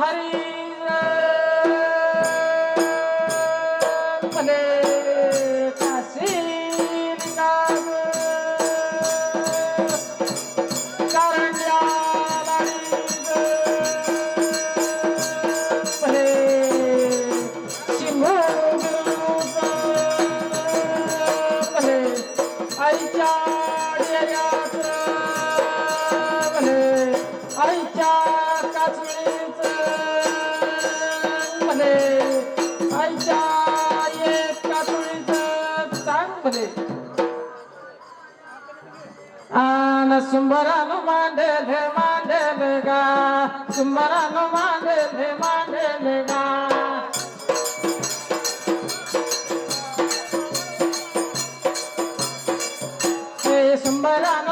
हरी सुंबरानो मांडेल मांडेल गा हे सुंबरानो मांडेल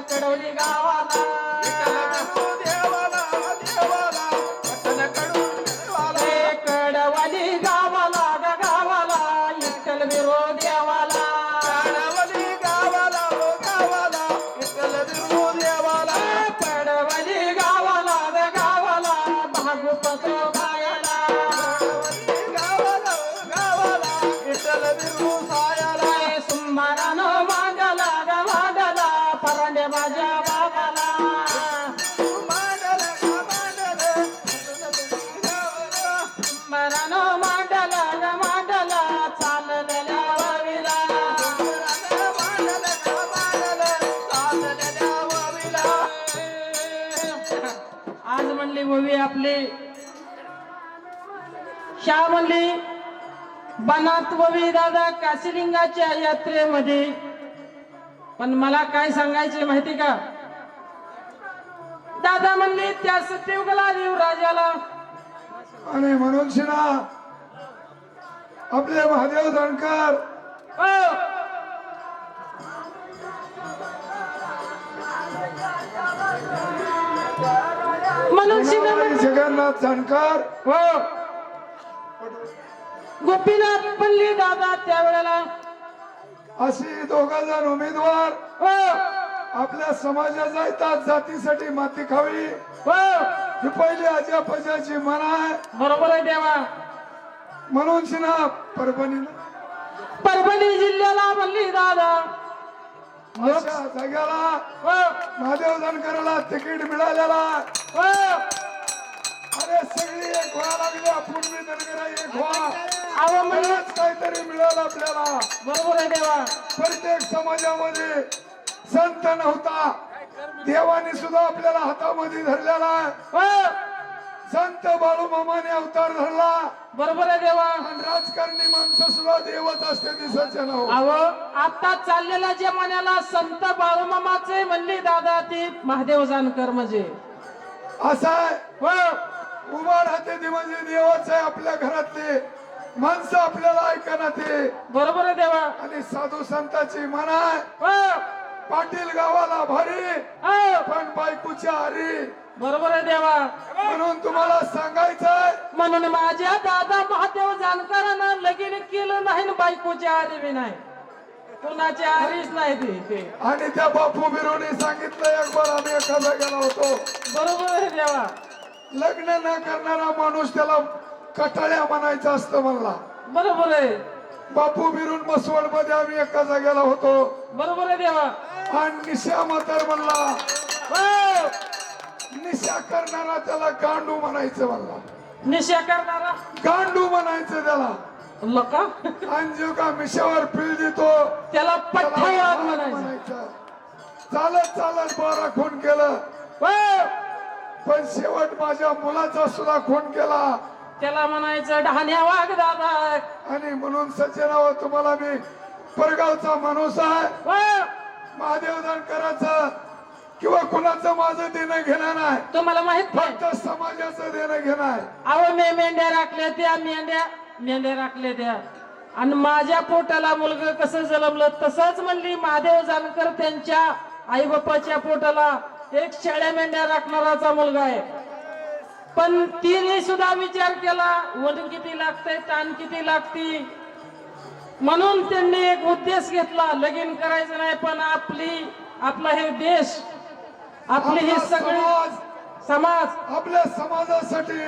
कडवली गावाला. आज म्हणली मूवी आपली. शा म्हणली बनात ववी दादा काशिलिंगाच्या यात्रेमध्ये. पण मला काय सांगायचे माहिती का? दादा म्हणले त्या सत्ययुगला राजाला. आणि म्हणून शिना आपले महादेव धनकर जगन्नाथ धनकर हो. गोपीनाथ पल्ली दादा त्यावेळेला. अशी दोघ जण उमेदवार. हो. आपल्या समाजाचा येतात जातीसाठी माती खावी. हो. ही पहिली अजापजाची मन आहे. बरोबर आहे देवा. म्हणून शिना परभणीला परभणी जिल्ह्याला म्हणली दादा. अशा जाग्याला हो. महादेव धनकरला तिकीट मिळालेला अरे सगळी एक व्हा लागली मी धनगरा एक व्हा. अहो बरंच काहीतरी मिळालं आपल्याला. बरोबर आहे देवा. प्रत्येक समाजामध्ये संत नव्हता. देवाने सुद्धा आपल्याला हातामध्ये धरलेला. आहे हो. संत बाळूमामाने अवतार धरला. बरोबर आहे देवा. आणि राजकारणी माणसं सुद्धा देवच असते दिसायचे ना हो. अहो आता चाललेल्या जमान्याला संत बाळूमामाचे म्हणली दादा ती महादेव जानकर म्हणजे. असं आहे? हो. उभा राहते ते म्हणजे देवच आहे आपल्या घरातले. माणसं आपल्याला ऐकणार ते. बरोबर आहे देवा. आणि साधू संताची म्हणा हो. पाटील गावाला भारी. हो. पण बायकोच्या हरी बरोबर आहे देवा. म्हणून तुम्हाला सांगायचंय. म्हणून माझ्या दादा महादेव जानकरांना लगीन केलं नाही न बायकोच्या आरी बी नाही. कुणाची आरीच नाही ती ते आणि त्या बापू बिरोने सांगितलं एक बार आम्ही एखादा गेलो होतो. बरोबर आहे देवा. लग्न न करणारा माणूस त्याला कटाळ्या म्हणायचं असतं म्हणला. बरोबर आहे. बापू बिरून मसवडमध्ये आम्ही एका जागेला होतो. बरोबर आहे देवा. आणि निशा म्हातार म्हणला हो. निशा करणारा त्याला गांडू म्हणायचं म्हणला. निशा करणारा? गांडू म्हणायचं त्याला. लका आणि जो का मिशावर पिळ देतो त्याला म्हणायचं. म्हणायचं. चालत चालत बारा खून केलं. हो. पण शेवट माझ्या मुलाचा सुद्धा खून केला. त्याला म्हणायचं डहाण्या वाघ दादा. आणि म्हणून सज्जनावर तुम्हाला मी परगावचा माणूस आहे. हो. महादेव जानकराचं किंवा कुणाचं माझं देणं घेणं नाही. तुम्हाला माहीत फक्त समाजाचं देणं घेणं आहे. अहो मी मेंढ्या राखल्या त्या मेंढ्या मेंढ्या राखल्या त्या. आणि माझ्या पोटाला मुलगा कसं जन्मलं तसंच म्हणली महादेव जानकर त्यांच्या आई बापाच्या पोटाला एक शेळ्या मेंढ्या राखणाराचा मुलगा आहे. पण तिने सुद्धा विचार केला वडून किती लागतंय ताण किती लागती? म्हणून त्यांनी एक उद्देश घेतला लगीन करायचं नाही पण आपली आपला हे देश आपली ही सगळी समाज आपल्या समाजासाठी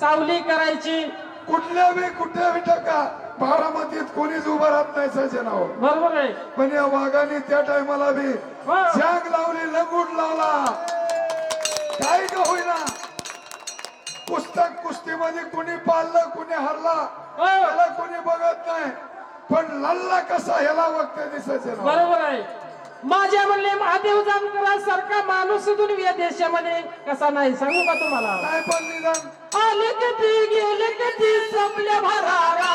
सावली करायची. कुठल्या बी कुठल्या बी टका बारामतीत कोणीच उभं राहत नाही सज्जनावर बरोबर आहे. पण या वाघाने त्या टायमाला बी हो. शांग लावली लंगूट लावला. काय का होईना. पुस्तक कुस्तीमध्ये कुणी पाळलं कुणी हरला हो. त्याला कोणी बघत नाही. पण लल्ला कसा ह्याला बघते दिसायचे बरोबर आहे. माझ्या म्हणले महादेव जानकर सारखा माणूस या देशामध्ये कसा नाही? सांगू का तुम्हाला? नाही पण निदान आले कधी गेले कधी संपल्या भरारा.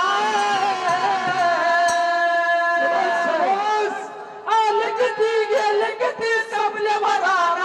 आले कधी गेले कधी संपल्या भरारा.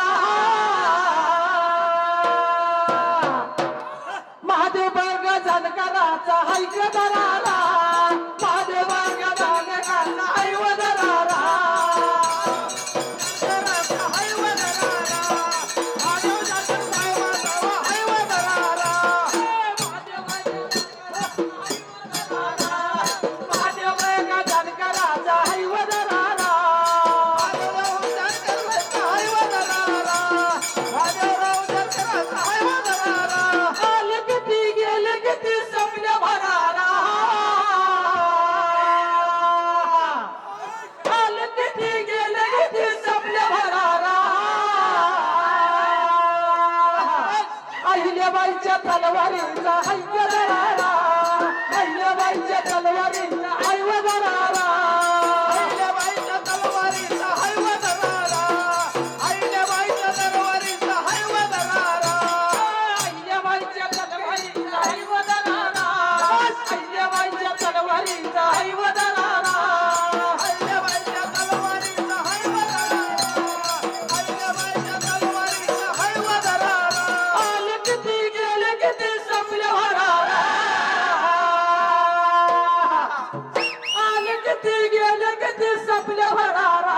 किती गेले किती संपले भरारा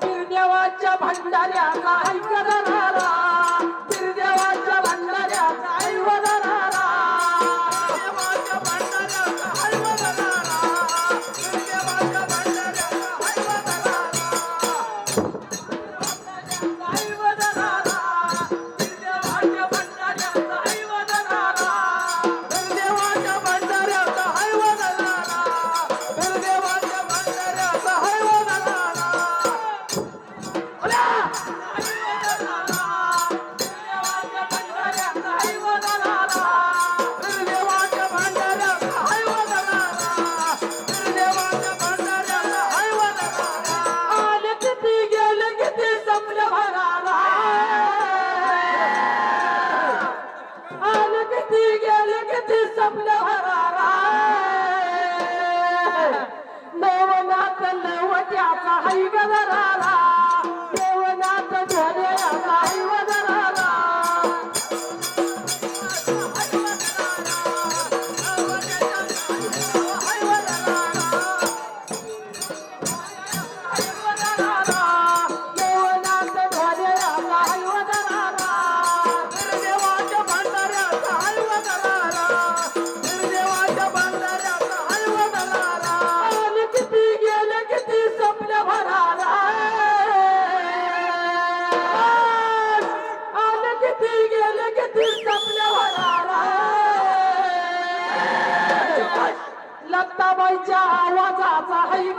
बिरदेवाच्या भंडाऱ्याचा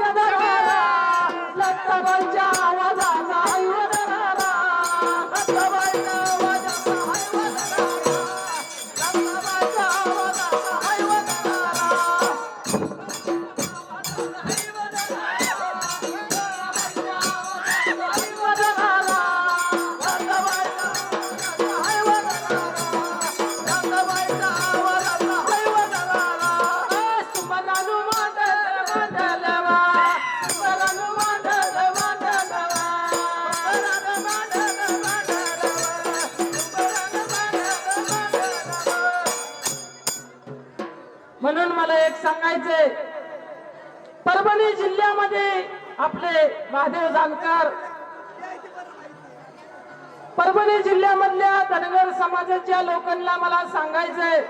দাদা सांगायचंय.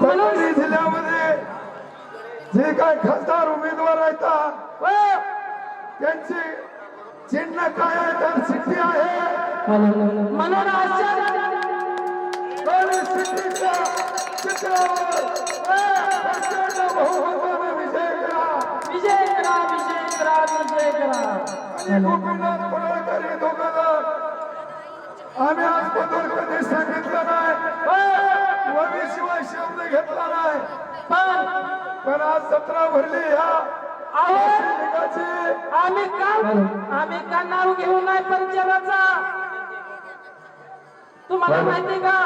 परभणी जिल्ह्यामध्ये जे काय खासदार उमेदवार आहेत व त्यांची चिन्ह काय आहे? तर सिद्धी आहे. म्हणून प्रचंड बहुमताने विजय करा. विजय करा विजय करा विजय करा आणि गोपीनाथ पडळकर हे दोघं जण आम्ही आजबद्दल कधी सांगितलं नाही. शिवाय शब्द घेतला नाही. पण पण आज जत्रा भरली ह्या आम्ही का आम्ही का नाव घेऊ नाही परिचयाचा तुम्हाला माहिती का?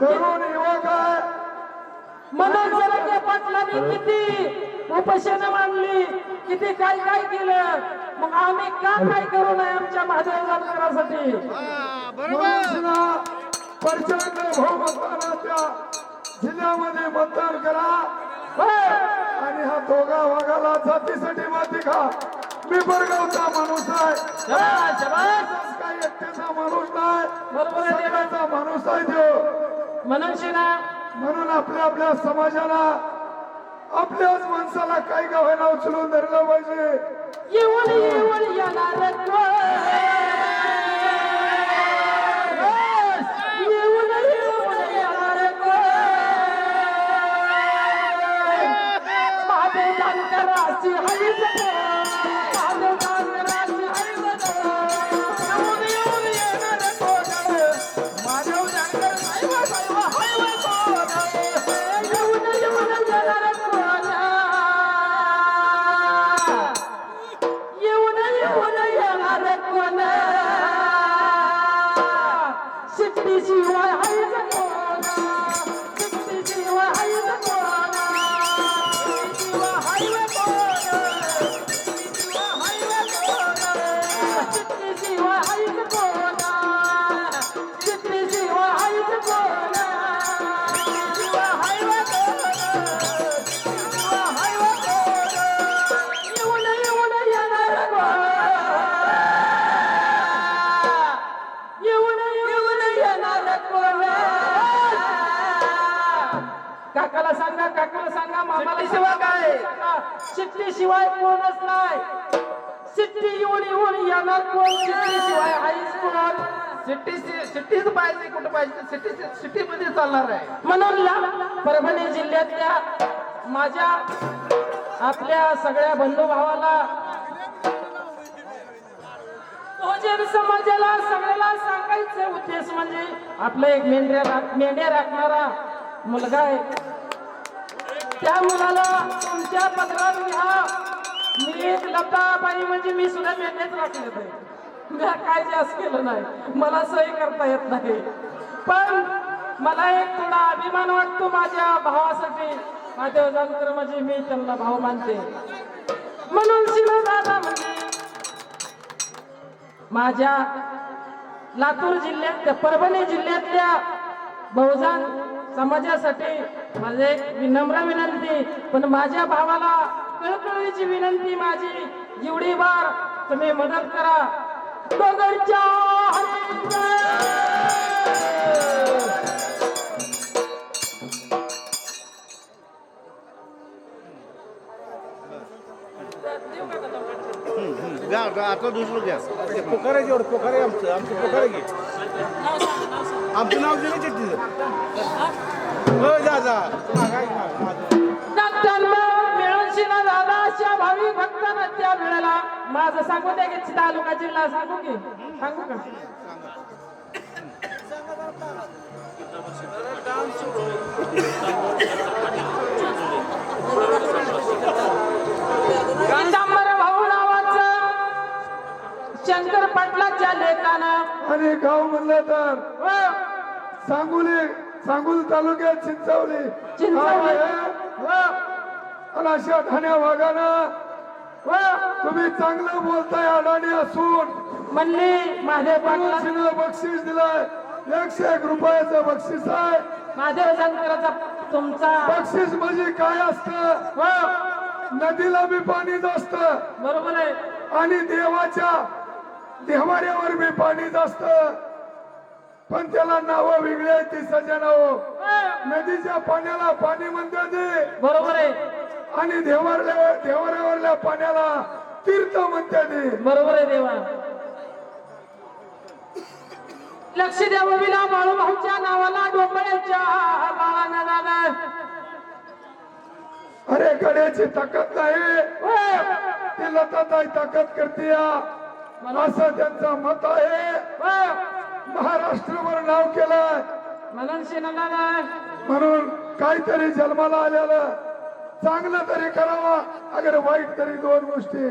तरुण युवक आहे. मनोज जरांगे पाटलांनी किती उपोषण मांडली किती काय काय केलं? मग आम्ही का काय करू नये आमच्या महादेव जानकरासाठी प्रचंड बहुमतानं त्या जिल्ह्यामध्ये मतदान करा. आणि हा दोघा वाघाला जातीसाठी माती खा. मी बरगावचा माणूस आहे. काही एकट्याचा माणूस नाही. सगळ्याचा माणूस आहे देव म्हणून शिना म्हणून आपल्या आपल्या समाजाला आपल्याच माणसाला काही गावाला उचलून धरलं पाहिजे. येऊन येऊन येणार Thank you. शिट्टी येऊन येऊन येणार कोण शिट्टी शिवाय कोण सिटी सिटीच पाहिजे कुठं पाहिजे सिटी सिटी मध्ये चालणार आहे. म्हणून ला- परभणी जिल्ह्यातल्या माझ्या आपल्या सगळ्या बंधू भावाला बहुजन समाजाला सगळ्याला सांगायचं उद्देश म्हणजे आपलं एक मेंढ्या राख- मेंढ्या राखणारा मुलगा आहे. त्या मुलाला तुमच्या पत्रात घ्या. मी एक लताबाई म्हणजे मी सुद्धा मेंढ्याच राखले आहे मी काय जास्त केलं नाही. मला सही करता येत नाही. पण मला एक थोडा अभिमान वाटतो माझ्या भावासाठी. माझ्या जानकर म्हणजे मी त्यांना भाव मानते. म्हणून शिव दादा म्हणजे माझ्या लातूर जिल्ह्यात परभणी जिल्ह्यातल्या बहुजन समाजासाठी माझे एक विनम्र विनंती. पण माझ्या भावाला कळकळीची विनंती माझी. एवढी बार तुम्ही मदत करा. आता दुसरं घ्या. पोखरे जेवढं पोखरे आमचं आमचं पोखरे घे. आमचं नाव दिलं चिठ्ठीचं हो? जा जा. त्या वेळेला माझं सांगू द्या की तालुका जिल्हा सांगू की. सांगू का? भाऊ नावाचं शंकर पाटलाच्या लेखानं. आणि गाव म्हणलं तर व सांगोली सांगोली तालुक्यात चिंचवली. चिंचवली. व आणि अशा ठाण्या भागानं व तुम्ही चांगलं बोलताय अडाणी असून. म्हणली पाटला मनोजीनं बक्षीस दिलंय. एकशे एक रुपयाचं बक्षीस आहे. महादेव तुमचा बक्षीस म्हणजे काय असतं? हो. नदीला बी पाणीच असतं बरोबर आहे. आणि देवाच्या देवाऱ्यावर बी पाणीच असत पण त्याला नाव वेगळी आहेत ती सज्या नाव नदीच्या पाण्याला पाणी म्हणतात बरोबर आहे. आणि देवाऱ्या देवाऱ्यावरल्या पाण्याला तीर्थ म्हणतात ते. बरोबर आहे देवा. लक्ष द्यावं विला बाळूभाऊच्या नावाला डोंबळ्याच्या अरे गड्याची ताकद नाही. ती लताताई ताकद करते. असं त्यांचं मत आहे. महाराष्ट्रभर नाव केलं म्हणून काहीतरी जन्माला आलेलं. चांगलं तरी करावं. अगर वाईट तरी दोन गोष्टी.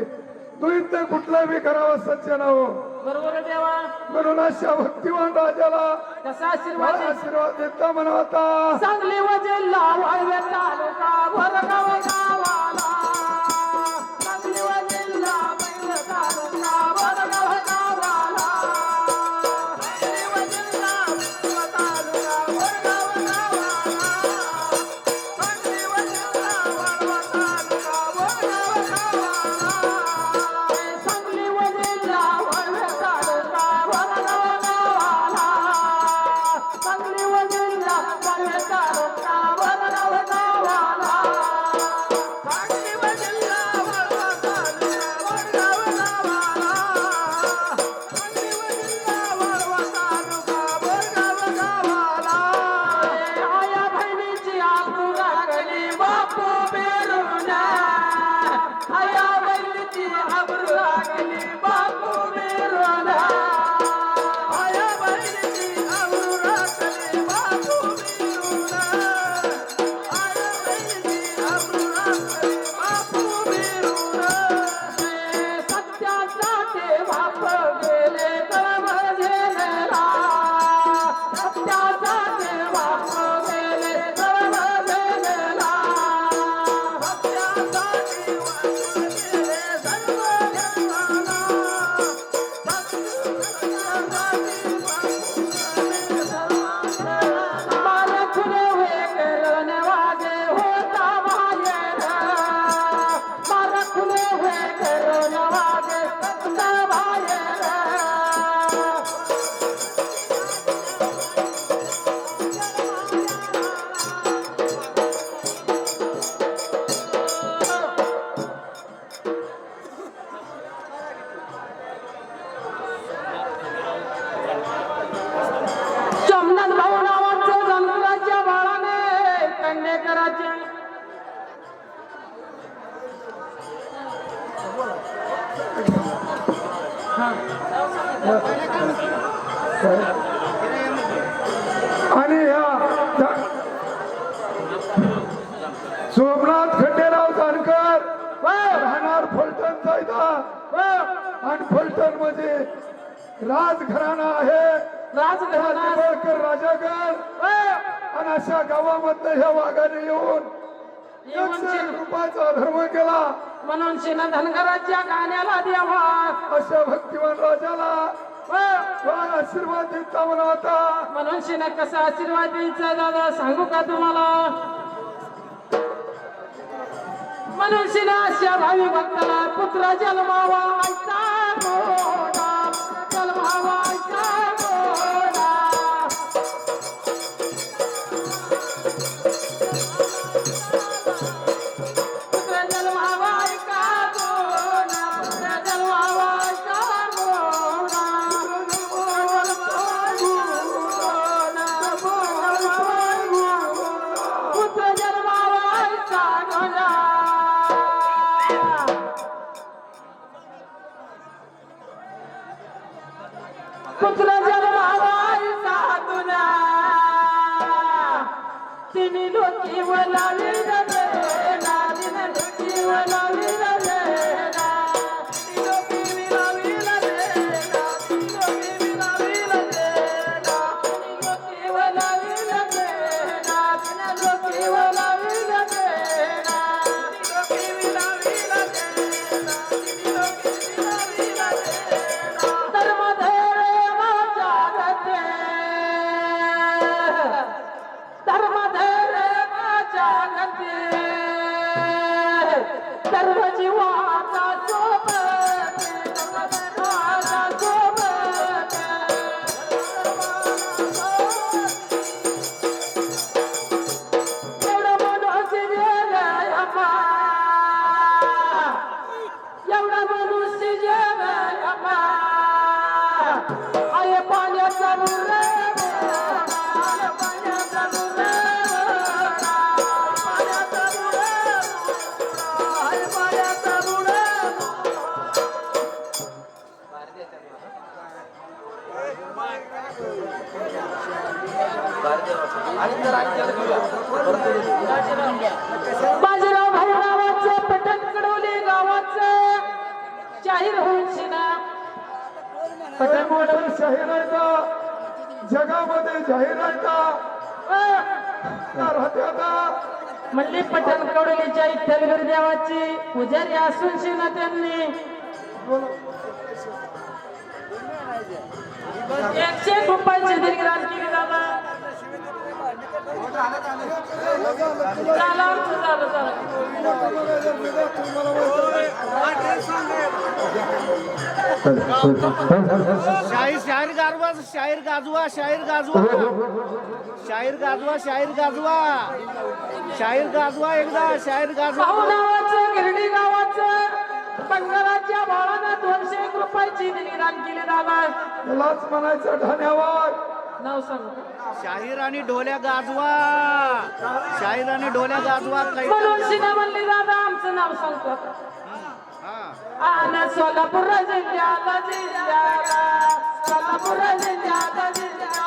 दुईत कुठलं बी करावं सच्च नाव बरोबर देवा. म्हणून अशा भक्तिवान राजाला कसा आशीर्वाद? आशीर्वाद देता म्हणता सांगली वजिल्हा वाळवे तालुका भरगाव फलटणमध्ये राजघराणा आहे. राजघराणा निंबाळकर राजागर. आणि अशा गावामधनं ह्या वाघाने येऊन रुपयाचा धर्म केला. म्हणून शिन धनगराच्या गाण्याला द्यावा. अशा भक्तिवान राजाला आशीर्वाद देता म्हणा आता. म्हणून शिन कसा आशीर्वाद द्यायचा दादा सांगू का तुम्हाला? म्हणून शिन अशा भावी भक्ताला पुत्र जन्मावा ऐका amor. सर्व जीवाचा सोबत जाहीर आहे का? जगामध्ये जाहीर आहे का? राहते आता? म्हणली पठण कवडलीच्या देवाची पुजारी असून शिना त्यांनी. एकशे एक रुपयाची दिलगिरान केली दादा शाहीर शाहीर गाजवा शाहीर गाजवा शाहीर गाजवा. शाहीर गाजवा शाहीर गाजवा. शाहीर गाजवा एकदा शाहीर गाजवा. नावाचं गिरडी गावाचं बंगालाच्या भावानं दोनशे एक रुपयाची दिलगिरान केली दादा. त्यालाच म्हणायचं ठाण्यावर नाव सांगू शाहीर आणि ढोल्या गाजवा. शाहीर आणि ढोल्या गाजवा काही म्हणून शिना म्हणली दादा आमचं नाव सांगतो आता. सोलापूर जिल्ह्याला जिल्ह्याला सोलापूर जिल्ह्याला जिल्ह्याला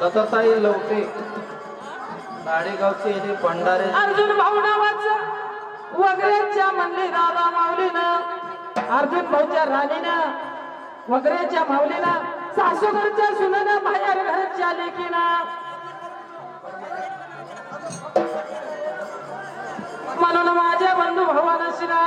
दत्ताताई लवटे. नाडेगावचे हे भंडारे. अर्जुन भाऊ नावाचं वगैरेच्या म्हणले दादा माऊलीनं. अर्जुन भाऊच्या राणीनं. वगैरेच्या माऊलीनं. सासूघरच्या सुनेनं बाहेर घरच्या लेखीनं म्हणून माझ्या बंधू भावानशीला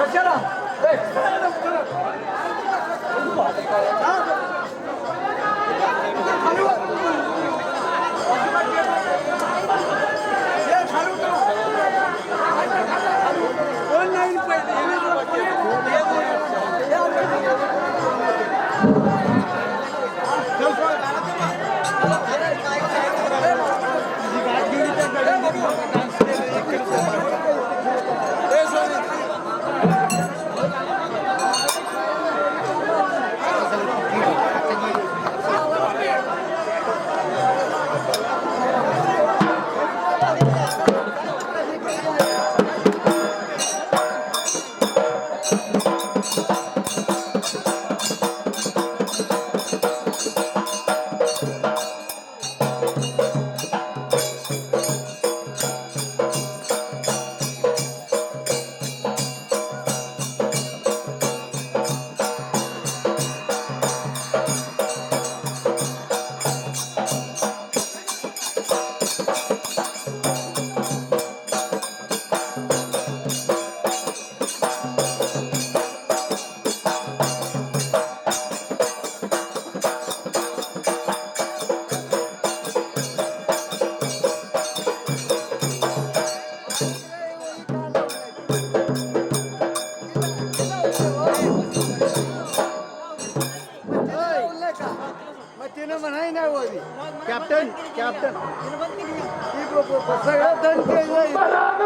कशाला कॅप्टन. सगळं धन केलं